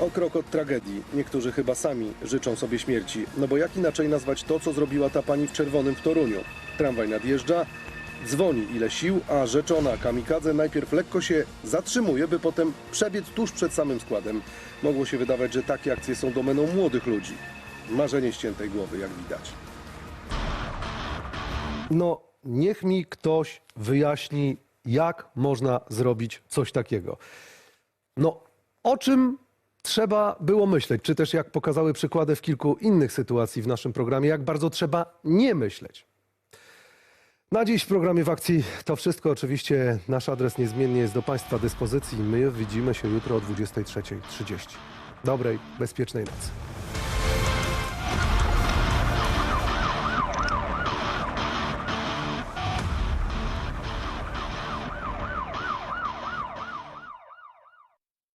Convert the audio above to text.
O krok od tragedii. Niektórzy chyba sami życzą sobie śmierci. No bo jak inaczej nazwać to, co zrobiła ta pani w czerwonym w Toruniu? Tramwaj nadjeżdża, dzwoni ile sił, a rzeczona kamikadze najpierw lekko się zatrzymuje, by potem przebiec tuż przed samym składem. Mogło się wydawać, że takie akcje są domeną młodych ludzi. Marzenie ściętej głowy, jak widać. No, niech mi ktoś wyjaśni, jak można zrobić coś takiego. No, o czym trzeba było myśleć, czy też jak pokazały przykłady w kilku innych sytuacji w naszym programie, jak bardzo trzeba nie myśleć. Na dziś w programie w akcji to wszystko. Oczywiście nasz adres niezmiennie jest do Państwa dyspozycji. My widzimy się jutro o 23.30. Dobrej, bezpiecznej nocy.